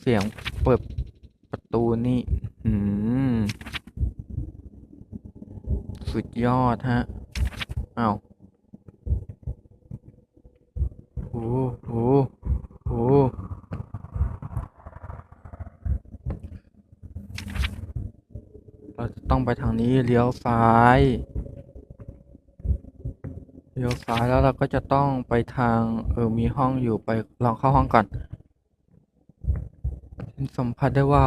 เสียงเปิดประตูนี่อืมสุดยอดฮะ เอ้าโอ้โหโอ้โหเราจะต้องไปทางนี้เลี้ยวซ้าย เลี้ยวซ้ายแล้วเราก็จะต้องไปทาง เออ มีห้องอยู่ไปลองเข้าห้องก่อน ฉันสัมผัสได้ว่า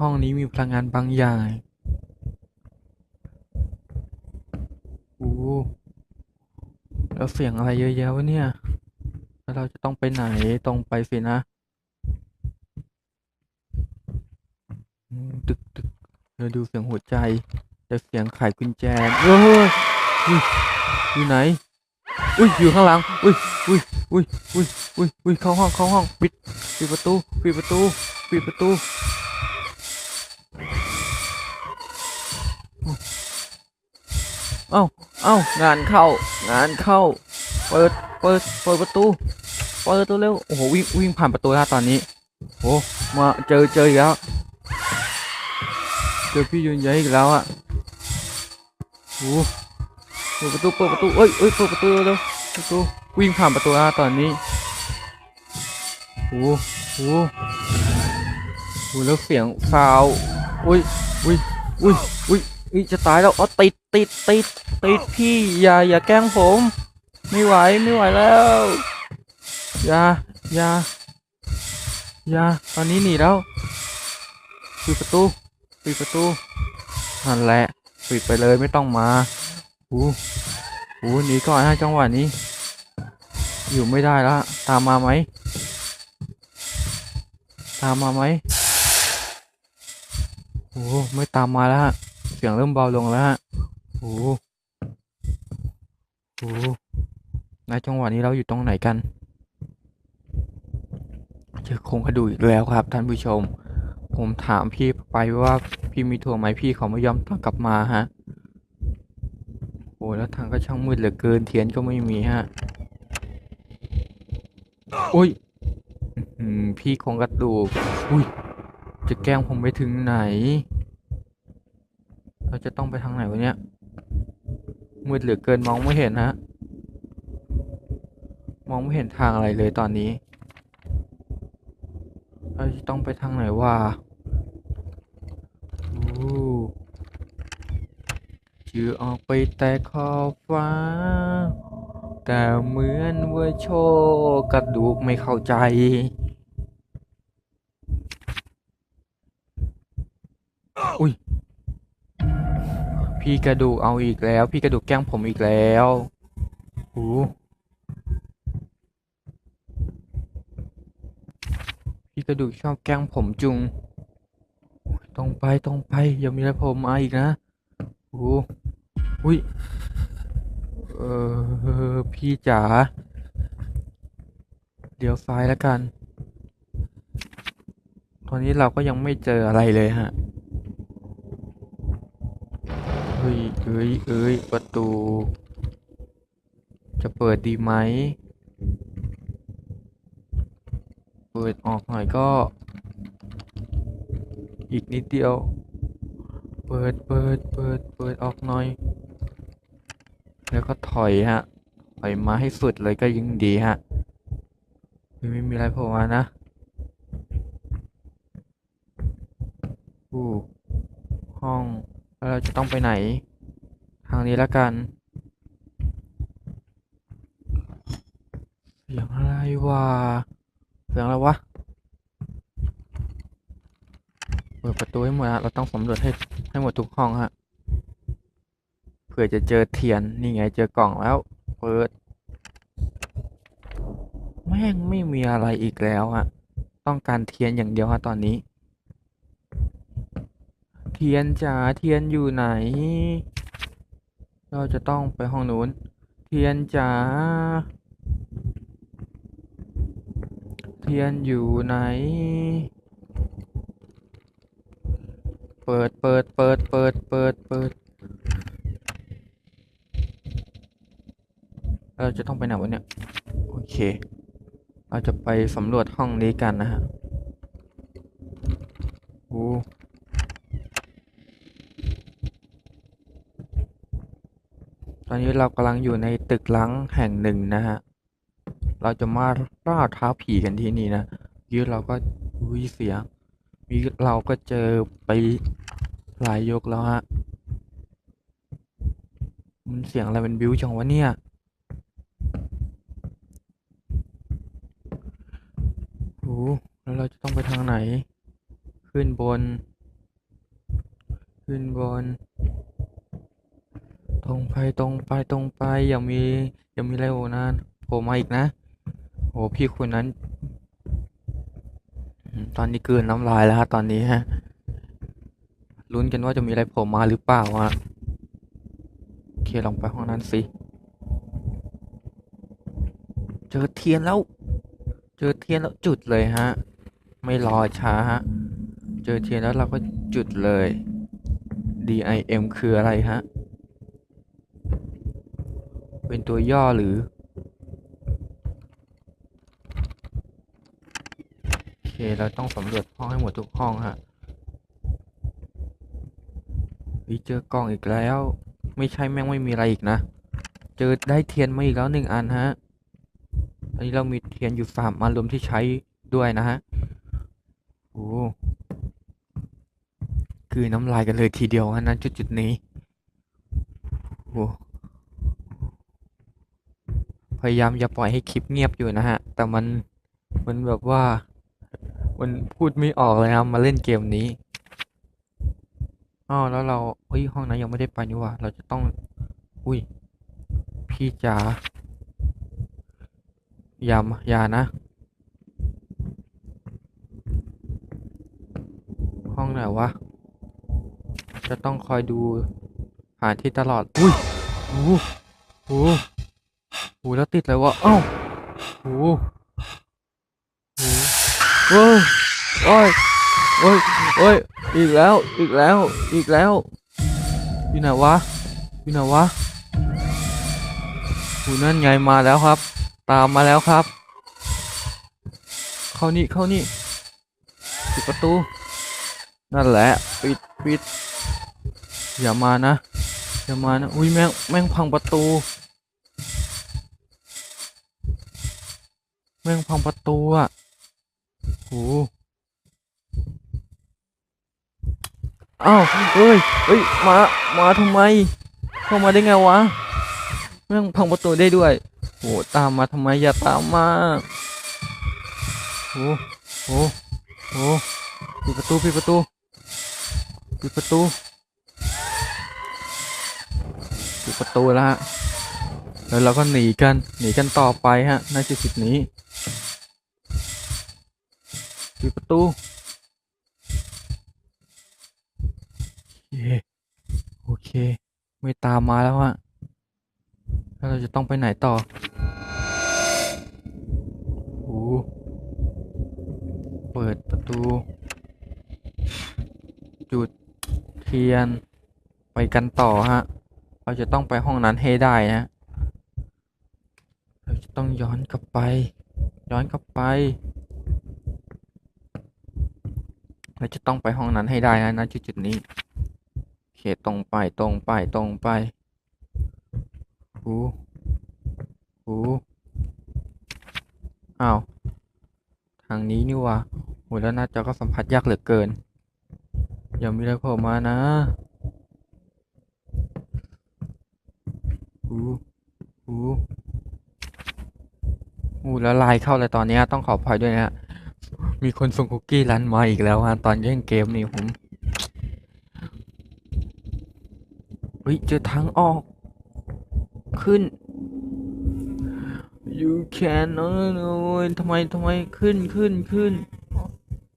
ห้องนี้มีพลังงานบางอย่างโอ้แล้วเสียงอะไรเยอะแยะวะเนี่ย แล้วเราจะต้องไปไหนตรงไปสินะอืมตึกตึกเราดูเสียงหัวใจแต่เสียงไขกุญแจเอออยู่ไหน อุ้ยอยู่ข้างหลัง อุ้ยอุ้ยอุ้ยอุ้ยอุ้ยอุ้ยเข้าห้องเข้าห้องปิดปิดประตูปิดประตูปิดประตูเอ้าเอ้างานเข้างานเข้า เปิดเปิดเปิดประตูเปิดตัวเร็วโอ้โหวิ่งวิ่งผ่านประตูแล้วตอนนี้โอ้มาเจอเจออีกแล้วเจอพี่ยืนยันอีกแล้วอะโอ้ เปิดประตูเปิดประตูเอ้ยเอ้ยเปิดประตูเร็วประตูวิ่งผ่านประตูแล้วตอนนี้โอ้โหโอ้แล้วเสียงซาวอุ้ยอุ้ยอุ้ยอุ้ยอุ้ยจะตายแล้วอ๋อติดติดติดติดพี่อย่าอย่าแกล้งผมไม่ไหวไม่ไหวแล้วอย่าอย่าอย่าตอนนี้หนีแล้วปิดประตูปิดประตูนั่นแหละปิดไปเลยไม่ต้องมา อ้โหหนีก่อนฮะจังหวะนี้ อยู่ไม่ได้แล้วตามมาไหม ตามมาไหมโอ้ไม่ตามมาแล้วฮะ เสียงเริ่มเบาลงแล้วฮะโอ้โหในจังหวะนี้เราอยู่ตรงไหนกันเจอโครงกระดูกอีกแล้วครับท่านผู้ชม ผมถามพี่ไปว่าพี่มีถั่วไหมพี่เขาไม่ยอมตอบกลับมาฮะ อ้แล้วทางก็ช่างมืดเหลือเกินเทียนก็ไม่มีฮะอุ้ยพี่คงกระดูกอุ้ยจะแกล้งผมไปถึงไหน เราจะต้องไปทางไหนวะเนี่ยมืดเหลือเกินมองไม่เห็นฮะมองไม่เห็นทางอะไรเลยตอนนี้ เราจะต้องไปทางไหนวะโอ้ จือออกไปแต่ขอบฟ้า แต่เหมือนว่าโชคกระดูกไม่เข้าใจอุ้ยพี่กระดูกเอาอีกแล้ว พี่กระดูกแกล้งผมอีกแล้วโอ้พี่กระดูกชอบแกล้งผมจุงตรงไปตรงไปอย่ามีอะไรผมมาอีกนะโอุ้ย เออ พี่จ๋า เดี๋ยวซ้ายแล้วกัน ตอนนี้เราก็ยังไม่เจออะไรเลยฮะ เฮ้ย เอ้ย เอ้ย ประตู จะเปิดดีไหม เปิดออกหน่อยก็ อีกนิดเดียว เปิด เปิด เปิด เปิดออกหน่อย แล้วก็ถอยฮะ ถอยมาให้สุดเลยก็ยิ่งดีฮะ ไม่มีอะไรโผล่มานะอู้ห้องแล้วเราจะต้องไปไหน ทางนี้แล้วกันเสียงอะไรวะเสียงอะไรวะเปิดประตูให้หมดฮะเราต้องสำรวจให้ให้หมดทุกห้องฮะ ผื่อจะเจอเทียน นี่ไงเจอกล่องแล้ว เปิด แม่งไม่มีอะไรอีกแล้วฮะต้องการเทียนอย่างเดียวฮะตอนนี้ เทียนจ๋าเทียนอยู่ไหน เราจะต้องไปห้องนู้น เทียนจ๋าเทียนอยู่ไหน เปิดเปิดเปิดเปิดเปิดเปิด เราจะต้องไปไหนวะเนี่ย โอเค เราจะไปสำรวจห้องนี้กันนะฮะโอ้ตอนนี้เรากำลังอยู่ในตึกล้างแห่งหนึ่งนะฮะ เราจะมาล่าท้าผีกันที่นี่นะยืดเราก็วิเสียงวิเราก็เจอไปหลายยกแล้วฮะ มันเสียงอะไรเป็นบิวจังวะเนี่ย โอ้แล้วเราจะต้องไปทางไหน ขึ้นบน ขึ้นบน ตรงไปตรงไปตรงไป อย่ามี อย่ามีอะไรโอ้นะโผล่มาอีกนะ โอ้พี่คนนั้น ตอนนี้เกลืนน้ำลายแล้วฮะตอนนี้ฮะ ลุ้นกันว่าจะมีอะไรโผล่มาหรือเปล่าอะโอเคลองไปห้องนั้นสิ เจอเทียนแล้ว เจอเทียนแล้วจุดเลยฮะ ไม่รอช้าฮะ เจอเทียนแล้วเราก็จุดเลย DIM คืออะไรฮะ เป็นตัวย่อหรือ โอเค เราต้องสำรวจห้องให้หมดทุกห้องฮะเฮ้ยเจอกล่องอีกแล้ว ไม่ใช่แม่งไม่มีอะไรอีกนะ เจอได้เทียนมาอีกแล้วหนึ่งอันฮะ อันนี้เรามีเทียนอยู่สามอันรวมที่ใช้ด้วยนะฮะโอ้คือน้ำลายกันเลยทีเดียวฮะนั้นจุดจุดนี้โอ้พยายามอย่าปล่อยให้คลิปเงียบอยู่นะฮะ แต่มันมันแบบว่า มันพูดไม่ออกเลยครับมาเล่นเกมนี้อ๋อแล้วเราเฮ้ยห้องนั้นยังไม่ได้ไปนี่ว่า เราจะต้อง อุ้ย พี่จ๋า ย่ามยานะ ห้องไหนวะ จะต้องคอยดูหาที่ตลอด อุ้ยโอ้โหโอ้โหโอ้โหแล้วติดเลยวะเอ้าโอ้โหโอ้โหโอ้ยโอ้ยโอ้ยอีกแล้ว อีกแล้ว อีกแล้ว อยู่ไหนวะ อยู่ไหนวะโอ้นั่นไงมาแล้วครับ ตามมาแล้วครับ เข้านี่เข้านี่ปิดประตู นั่นแหละ ปิดปิดอย่ามานะ อย่ามานะ อุ้ยแม่งแม่งพังประตู แม่งพังประตูอะโหอ้าวเฮ้ยเฮ้ย มา มาทำไม เข้ามาได้ไงวะ แม่งพังประตูได้ด้วย โหตามมาทำไมอย่าตามมาโหโหโหปิดประตูปิดประตูปิดประตูปิดประตูแล้วฮะแล้วเราก็หนีกันหนีกันต่อไปฮะในจุดจุดนี้ปิดประตูโอเคโอเคไม่ตามมาแล้วอะแล้วเราจะต้องไปไหนต่อโอ้เปิดประ ตู จุดเทียน ไปกันต่อฮะ เราจะต้องไปห้องนั้นให้ได้นะ เราจะต้องย้อนกลับไป ย้อนกลับไป เราจะต้องไปห้องนั้นให้ได้นะณจุดจุดนี้เคตตรงไปตรงไปตรงไปหูหูอ้าว ทางนี้นี่ว่า โหแล้วหน้าจอก็สัมผัสยากเหลือเกินอย่ามีอะไรโผล่มานะหูหูหูแล้วไลน์เข้าเลยตอนนี้ต้องขออภัยด้วยนะฮะมีคนส่งคุกกี้รันมาอีกแล้วฮะตอนเล่นเกมนี่ผมเฮ้ยเจอทางออกขึ้น you can เออทำไมทำไมขึ้นขึ้นขึ้น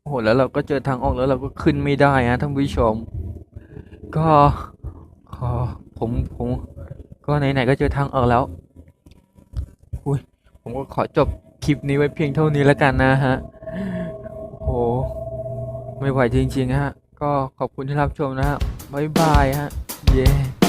โอ้โหแล้วเราก็เจอทางออกแล้วเราก็ขึ้นไม่ได้ฮะท่านผู้ชม ก็ขอผมผมก็ไหนๆก็เจอทางออกแล้วอุ้ยผมก็ขอจบคลิปนี้ไว้เพียงเท่านี้แล้วกันนะฮะโหไม่ไหวจริงๆฮะก็ขอบคุณที่รับชมนะฮะบ๊ายบายฮะเย้